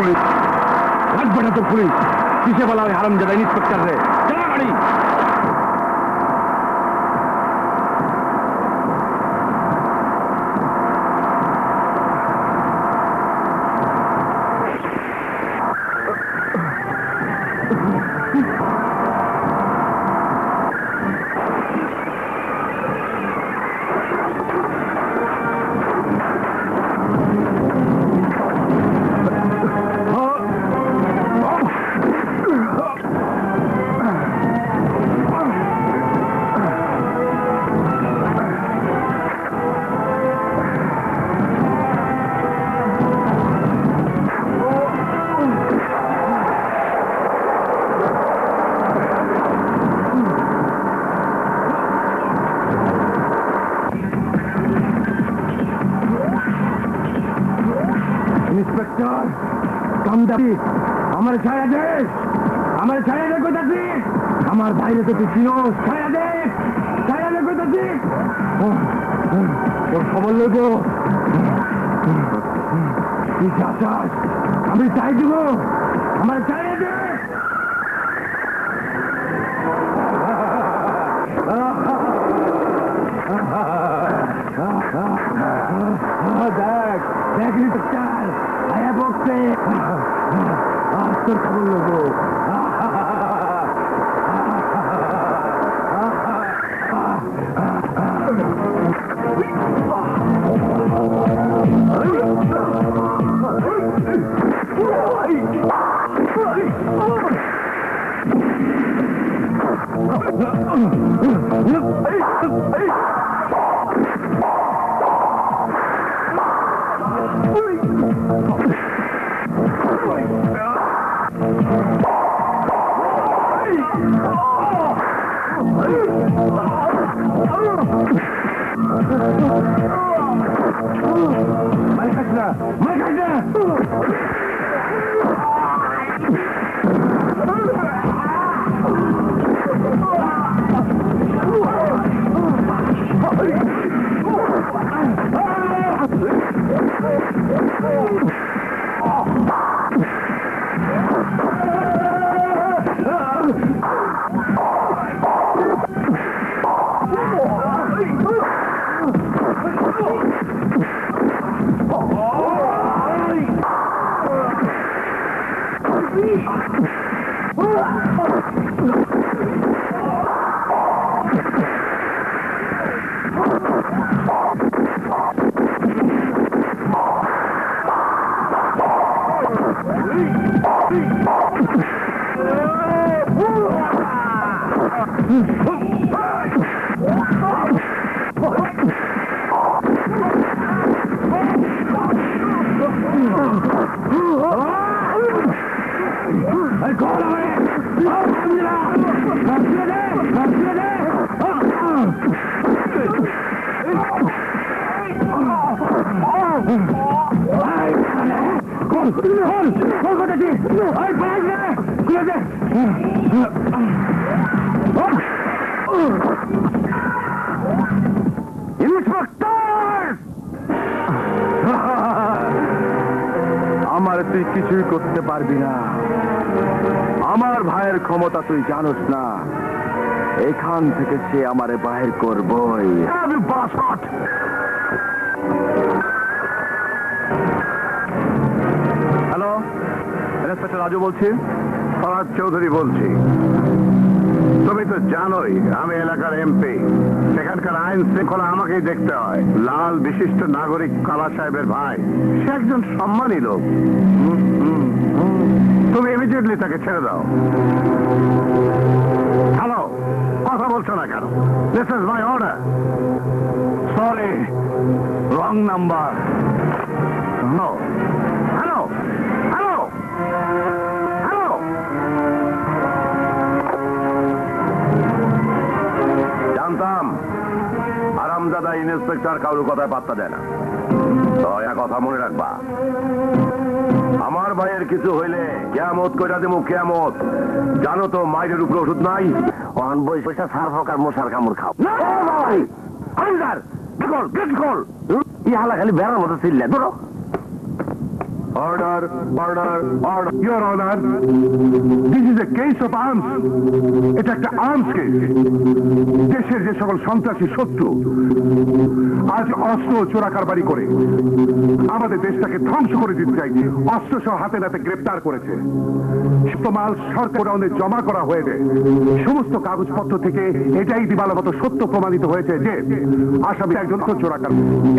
Police. লাগবে না তোর পুলিশ। কিসে বলা হয় হারাম জাদা ইন্সপেক্টর রে গাড়ি আমার ছায়া দে আমার ছায়া দে কোথাছি আমার বাইরে তো তুই চিনোস ছায়া দে ছায়া দে কোথাছি তোর খবর চাস আমি চাই দিব আমার ছায়া দে দেখ দেখ ইন্সপেক্টর আয়া বকছে আজ তোর খবর লইব Mày khách ra! Mày khách ra! Oh, my God. আমার তুই কিছুই করতে পারবি না। আমার ভাইয়ের ক্ষমতা তুই জানোস না। এখান থেকে সে আমারে বাহির করবই। হ্যালো ইন্সপেক্টর রাজু বলছি। ফরাজ চৌধুরী বলছি। তুমি তো জানোই আমি এলাকার এমপি। সেখানকার আইন শৃঙ্খলা আমাকেই দেখতে হয়। লাল বিশিষ্ট নাগরিক কালা সাহেবের ভাই। সে একজন সম্মানী লোক। তুমি ইমিডিয়েটলি তাকে ছেড়ে দাও। হ্যালো বলছো না কেন? This is my order sorry wrong number hello hello hello hello জানতাম আরামদাদা ইন্সপেক্টর কারোর কথায় পাত্তা দেয় না। দয়া কথা মনে রাখবা। আমার ভাইয়ের কিছু হইলে কেয়ামত কইরা দেবো কেয়ামত। জানো তো মায়ের উপরে ওষুধ নাই? অন পয়সা সার ফকার মশার কামড় খাও। হালা খালি বেড়ার মতো ছিল ধরো order order order your honour this is a case of arms এটা একটা আর্মস কেস দেশের যে সকল সন্ত্রাসী শত্রু আজ অস্ত্র চোরা কারবারি করে আমাদের দেশটাকে ধ্বংস করে দিতে চাইছে। অস্ত্র সহ হাতে নাতে গ্রেপ্তার করেছে। মাল সরকার জমা করা হয়েছে। সমস্ত কাগজপত্র থেকে এটাই দিবালা মতো সত্য প্রমাণিত হয়েছে যে আসামি একজন চোরাকার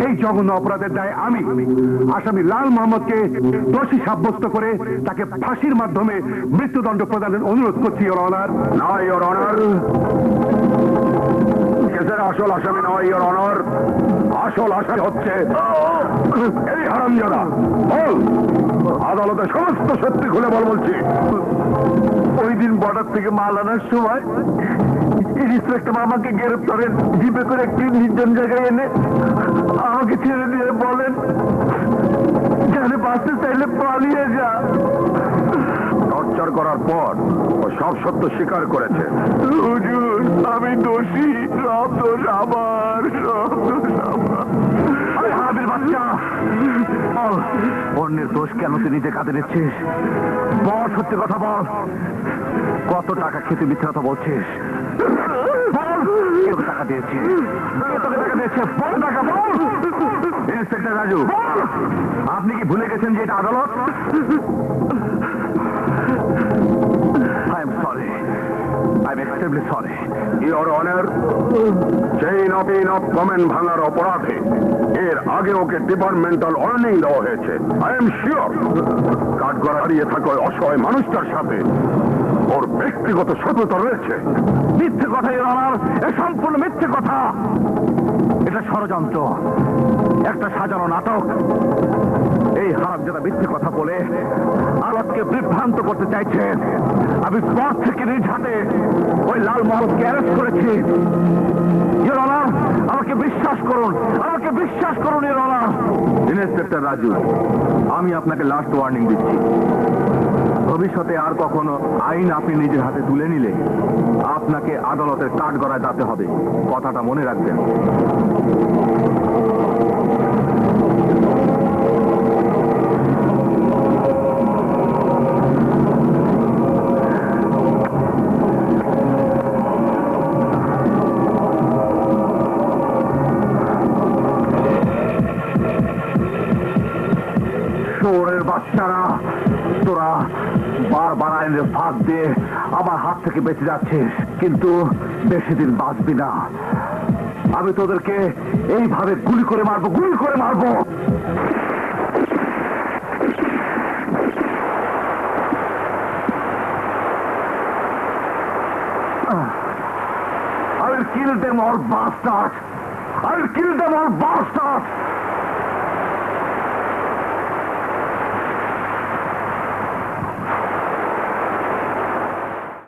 এই জঘন্য অপরাধের দায় আমি আসামি লাল মোহাম্মদকে দোষী সাব্যস্ত করে তাকে ফাঁসির মাধ্যমে মৃত্যুদণ্ড প্রদানের অনুরোধ করছি ওর অনার নয় ইওর অনার কেসের আসল আসামি নয় ইওর অনার আসল আসামি হচ্ছে এই হারামজাদা। বল। আদালতে সমস্ত সত্যি খুলে বল বলছি। ওই দিন বর্ডার থেকে মাল আনার সময় ইন্সপেক্টর আমাকে গ্রেপ্তারের জিপে করে একটি নির্জন জায়গায় এনে আমাকে ছেড়ে দিয়ে বলেন বাঁচতে চাইলে পালিয়ে যা। টর্চার করার পর ও সব সত্য স্বীকার করেছে। হুজুর আমি দোষী। সব দোষ আমার সব দোষ আমার। হাবির বাচ্চা! বল অন্যের দোষ কেন তুই নিজে কাঁদে নিচ্ছিস? বল সত্যি কথা বল। কত টাকা খেতে মিথ্যা কথা বলছিস? টাকা দিয়েছি। টাকা দিয়েছে। বল রাজু আপনি কি ভুলে গেছেন যে এটা আদালত? Extremely sorry your honour chain of in of comment ভাঙার অপরাধে এর আগে ওকে ডিপার্টমেন্টাল ওয়ার্নিং দেওয়া হয়েছে। আই এম শিওর কাঠগড়া হারিয়ে থাকা অসহায় মানুষটার সাথে ওর ব্যক্তিগত শত্রুতা রয়েছে। মিথ্যে কথা ইওর অনার এ সম্পূর্ণ মিথ্যে কথা। এটা ষড়যন্ত্র। একটা সাজানো নাটক এই হারাম যারা মিথ্যে কথা বলে আলোককে বিভ্রান্ত করতে চাইছে। আমি পথ থেকে নিজ হাতে ওই লাল মহলকে অ্যারেস্ট করেছি। ইয়োর অনার আমাকে বিশ্বাস করুন, আমাকে বিশ্বাস করুন ইয়োর অনার ইন্সপেক্টর রাজু আমি আপনাকে লাস্ট ওয়ার্নিং দিচ্ছি। ভবিষ্যতে আর কখনো আইন আপনি নিজের হাতে তুলে নিলে আপনাকে আদালতের কাঠ গড়ায় যেতে হবে। কথাটা মনে রাখবেন। আমার হাত থেকে বেঁচে যাচ্ছিস, কিন্তু বেশি দিন বাঁচবি না আমি তোদেরকে এইভাবে গুলি করে মারবো, গুলি করে মারবো I will kill them all bastards! I will kill them all bastards!